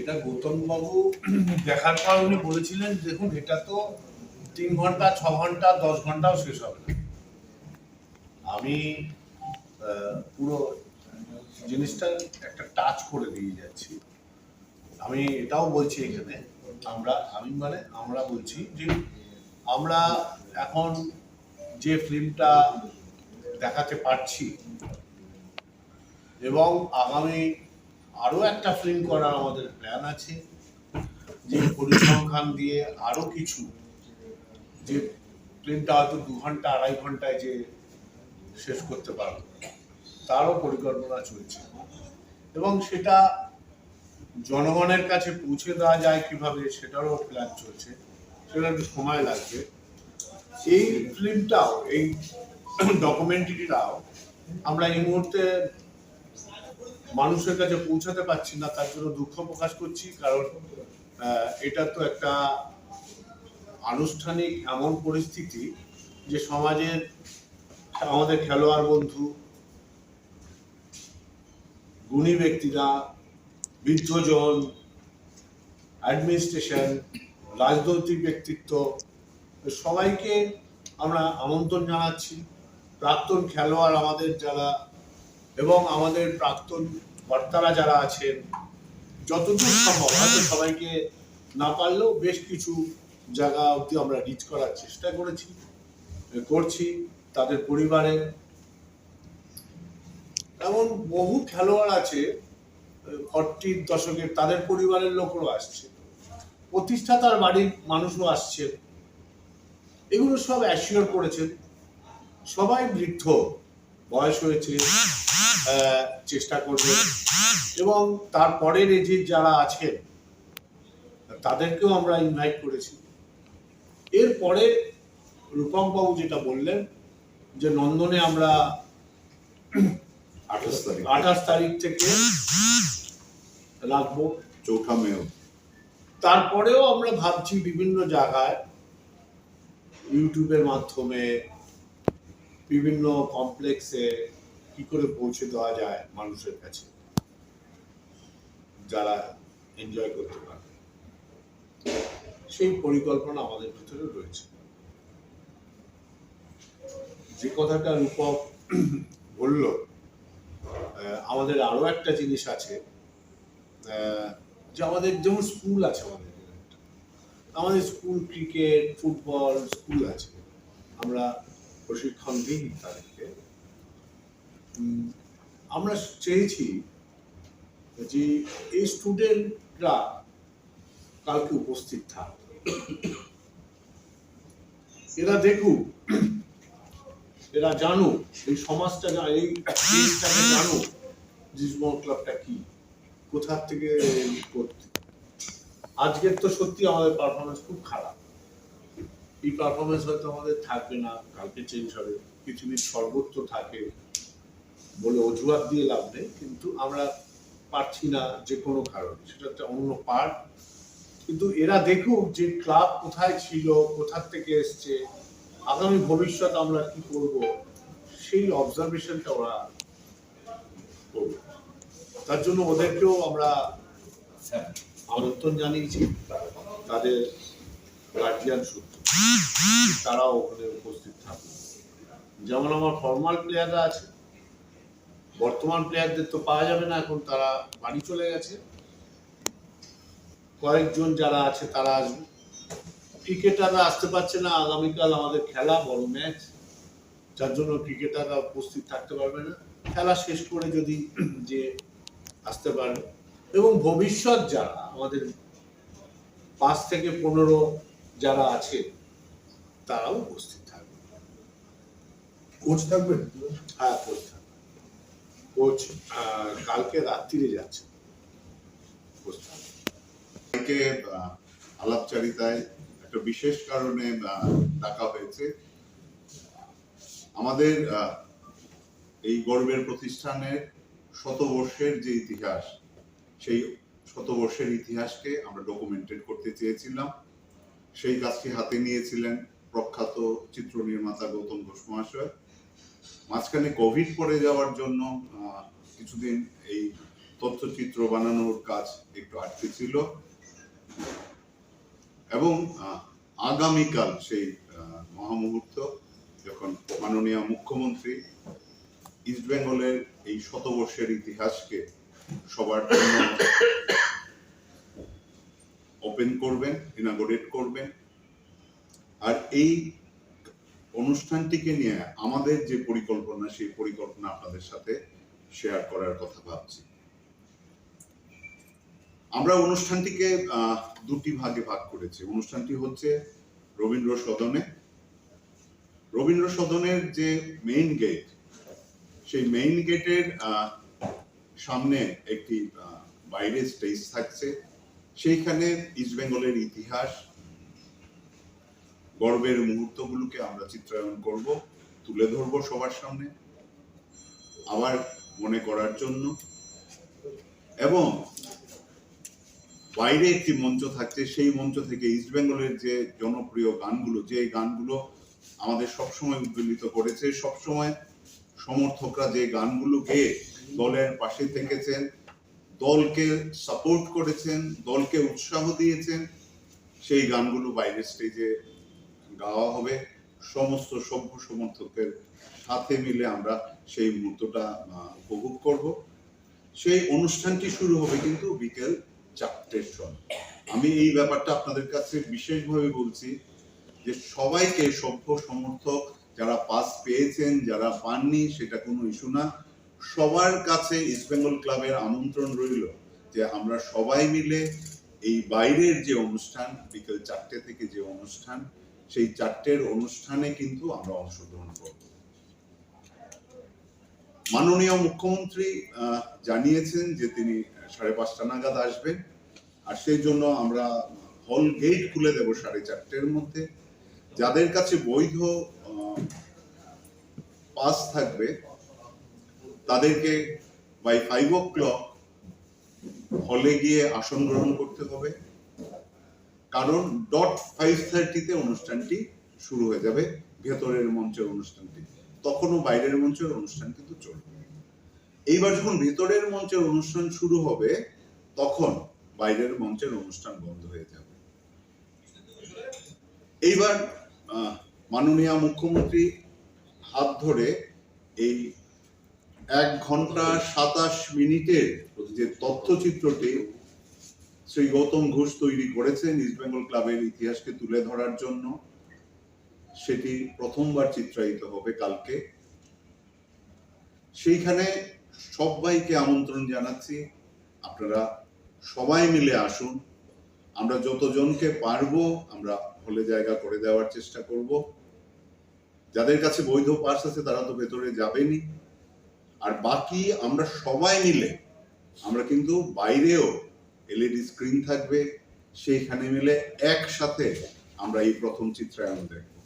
এটা গৌতম বাবু দেখার পর উনি বলেছিলেন, দেখুন, এটা তো তিন ঘণ্টা, ছ ঘণ্টা, দশ ঘন্টাও শেষ হবে না। আমি পুরো জিনিসটা একটা টাচ করে দিয়ে যাচ্ছি। আমি এটাও বলছি এখানে, আমরা, আমি মানে আমরা বলছি যে আমরা এখন যে ফিল্মটা দেখাতে পারছি এবং আগামী আরও একটা ফিল্ম করার আমাদের প্ল্যান আছে, যে পরিসংখ্যান দিয়ে আরও কিছু, যে ফিল্মটা হয়তো দু ঘণ্টা, আড়াই ঘন্টায় যে শেষ করতে পারব, তারও পরিকল্পনা চলছে। এবং সেটা জনগণের কাছে পৌঁছে দেওয়া যায় কীভাবে, সেটারও প্ল্যান চলছে সেটা একটু সময় লাগবে। এই ফিল্মটাও এই ডকুমেন্টারিটাও আমরা এই মুহূর্তে মানুষের কাছে পৌঁছাতে পারছি না, তার জন্য দুঃখ প্রকাশ করছি, কারণ এটা তো একটা আনুষ্ঠানিক এমন পরিস্থিতি যে সমাজের আমাদের খেলোয়াড় বন্ধু, গুণী ব্যক্তিরা, বৃদ্ধজন অ্যাডমিনিস্ট্রেশন রাজনৈতিক ব্যক্তিত্ব, সবাইকে আমরা আমন্ত্রণ জানাচ্ছি। প্রাক্তন খেলোয়াড় আমাদের যারা এবং আমাদের প্রাক্তন কর্তারা যারা আছেন, যতদূর সম্ভব, হয়তো সবাইকে না পারলেও বেশ কিছু জায়গা অবধি আমরা রিচ করার চেষ্টা করেছি, করছি তাদের পরিবারে। এমন বহু খেলোয়াড় আছে ফর্টির দশকের তাদের পরিবারের লোকও আসছে, প্রতিষ্ঠাতার বাড়ির মানুষও আসছে। এগুলো সব অ্যাসিওর করেছেন, সবাই বৃদ্ধ। বয়স হয়েছে চেষ্টা করবে। এবং তারপরের এজের যারা আছেন তাদেরকেও আমরা ইনভাইট করেছি। এরপরে রূপম বাবু যেটা বললেন যে নন্দনে আমরা আঠাশ তারিখ। আঠাশ তারিখ থেকে রাখব। চৌঠা মেও তারপরেও আমরা ভাবছি বিভিন্ন জায়গায় ইউটিউবের মাধ্যমে বিভিন্ন কমপ্লেক্সে কি করে পৌঁছে দেওয়া যায় মানুষের কাছে? যারা এনজয় করতে পারে সেই পরিকল্পনা আমাদের ভিতরে রয়েছে। যে কথাটা রূপক বলল আমাদের আরও একটা জিনিস আছে যে আমাদের যেমন স্কুল আছে আমাদের আমাদের স্কুল ক্রিকেট ফুটবল স্কুল আছে। আমরা প্রশিক্ষণ তাদেরকে। আমরা চেয়েছি যে এই স্টুডেন্টরা কালকে উপস্থিত থাক। এরা দেখুক, এরা জানুক, এই সমাজটা এই দেশটাকে জানুক ক্লাবটা কি, কোথার থেকে করতে। আজকের তো সত্যি আমাদের পারফরমেন্স খুব খারাপ। এই পারফরমেন্স হয়তো আমাদের থাকবে না কালকে চেঞ্জ হবে পৃথিবীর সর্বত্র থাকে বলে অজুহাত দিয়ে লাভ নেই কিন্তু আমরা পারছি না যে কোনো কারণে সেটা একটা অন্য পার্ট কিন্তু এরা দেখুক যে ক্লাব কোথায় ছিল কোথার থেকে এসছে আগামী ভবিষ্যৎ আমরা কি করব সেই অবজারভেশনটা ওরা করবে। তার জন্য ওদেরকেও আমরা আমন্ত্রণ জানিয়েছি তাদের গার্জিয়ান সূত্র। তারাও ওখানে উপস্থিত থাকবে। যেমন আমার ফর্মাল প্লেয়াররা আছে, বর্তমান প্লেয়ারদের তো পাওয়া যাবে না, এখন তারা বাড়ি চলে গেছে। কয়েকজন যারা আছে, তারা আসবে। ক্রিকেটাররা আসতে পারছে না, আগামীকাল আমাদের খেলা, বড় ম্যাচ যার জন্য ক্রিকেটাররা উপস্থিত থাকতে পারবে না। খেলা শেষ করে যদি যে আসতে পারবে এবং ভবিষ্যৎ যারা, আমাদের পাঁচ থেকে পনেরো যারা আছে তারাও উপস্থিত থাকবে কোচ থাকবেন? হ্যাঁ কোচ থাকবে কোচ কালকে রাত্রিরে যাচ্ছে। কোচ থাকবে সবাইকে আলাপচারিতায় একটা বিশেষ কারণে ডাকা হয়েছে। আমাদের এই গর্বের প্রতিষ্ঠানের শতবর্ষের যে ইতিহাস সেই শতবর্ষের ইতিহাসকে আমরা ডকুমেন্টেড করতে চেয়েছিলাম। সেই কাজটি হাতে নিয়েছিলেন প্রখ্যাত চিত্র নির্মাতা গৌতম ঘোষ মহাশয়। মাঝখানে কোভিড পড়ে যাওয়ার জন্য কিছুদিন এই তথ্যচিত্র বানানোর কাজ একটু আটকে ছিল। এবং আগামীকাল সেই মহামুহূর্ত যখন মাননীয় মুখ্যমন্ত্রী ইস্ট বেঙ্গলের এই শতবর্ষের ইতিহাসকে সবার জন্য ওপেন করবেন, ইনাগোরেট করবেন। আর এই অনুষ্ঠানটিকে নিয়ে আমাদের যে পরিকল্পনা, সেই পরিকল্পনা আপনাদের সাথে শেয়ার করার কথা ভাবছি। আমরা অনুষ্ঠানটিকে দুটি ভাগে ভাগ করেছি। অনুষ্ঠানটি হচ্ছে রবীন্দ্র সদনে। রবীন্দ্র সদনের যে মেইন গেট সেই মেইন গেটের সামনে একটি বাইরে স্টেজ থাকছে। সেইখানে ইস্ট বেঙ্গলের ইতিহাস, গর্বের মুহূর্তগুলোকে আমরা চিত্রায়ন করব, তুলে ধরব সবার সামনে, আবার মনে করার জন্য। এবং বাইরে একটি মঞ্চ থাকছে, সেই মঞ্চ থেকে ইস্ট বেঙ্গলের যে জনপ্রিয় গানগুলো, যে গানগুলো আমাদের সবসময় উদ্বেলিত করেছে, সবসময় সমর্থকরা যে গানগুলো গেয়ে দলের পাশে থেকেছেন দলকে সাপোর্ট করেছেন, দলকে উৎসাহ দিয়েছেন, সেই গানগুলো বাইরের স্টেজে গাওয়া হবে। সমস্ত সভ্য সমর্থকের সাথে মিলে আমরা সেই মুহূর্তটা উপভোগ করব। সেই অনুষ্ঠানটি শুরু হবে কিন্তু বিকেল চারটের সময়। আমি এই ব্যাপারটা আপনাদের কাছে বিশেষভাবে বলছি যে সবাইকে সভ্য সমর্থক যারা পাস পেয়েছেন, যারা পাননি, সেটা কোনো ইস্যু না। সবার কাছে ইস্ট বেঙ্গল ক্লাবের আমন্ত্রণ রইল যে আমরা সবাই মিলে এই বাইরের যে অনুষ্ঠান, বিকেল চারটে থেকে যে অনুষ্ঠান, সেই চারটের অনুষ্ঠানে কিন্তু আমরা অংশগ্রহণ করব। মাননীয় মুখ্যমন্ত্রী জানিয়েছেন যে তিনি সাড়ে পাঁচটা নাগাদ আসবেন। আর সেই জন্য আমরা হল গেট খুলে দেব সাড়ে চারটের মধ্যে। যাদের কাছে বৈধ পাস থাকবে তাদেরকে বাই ফাইভ ও ক্লক হলে গিয়ে আসন গ্রহণ করতে হবে। কারণ ডট ফাইভ থার্টিতে অনুষ্ঠানটি শুরু হয়ে যাবে। ভেতরের মঞ্চের অনুষ্ঠানটি। তখনও বাইরের মঞ্চের অনুষ্ঠান কিন্তু চলবে। এইবার যখন ভেতরের মঞ্চের অনুষ্ঠান শুরু হবে, তখন বাইরের মঞ্চের অনুষ্ঠান বন্ধ হয়ে যাবে। এইবার মাননীয় মুখ্যমন্ত্রী হাত ধরে এই এক ঘণ্টা সাতাশ মিনিটের যে তথ্যচিত্রটি শ্রী গৌতম ঘোষ তৈরি করেছেন ইস্ট বেঙ্গল ক্লাবের ইতিহাসকে তুলে ধরার জন্য, সেটি প্রথমবার চিত্রায়িত হবে কালকে। সেইখানে সবাইকে আমন্ত্রণ জানাচ্ছি। আপনারা সবাই মিলে আসুন। আমরা যতজনকে পারব, আমরা হলে জায়গা করে দেওয়ার চেষ্টা করব। যাদের কাছে বৈধ পাস আছে, তারা তো ভেতরে যাবেনই। আর বাকি আমরা সবাই মিলে, আমরা কিন্তু বাইরেও এলইডি স্ক্রিন থাকবে, সেইখানে মিলে একসাথে আমরা এই প্রথম চিত্রায়ন দেখব।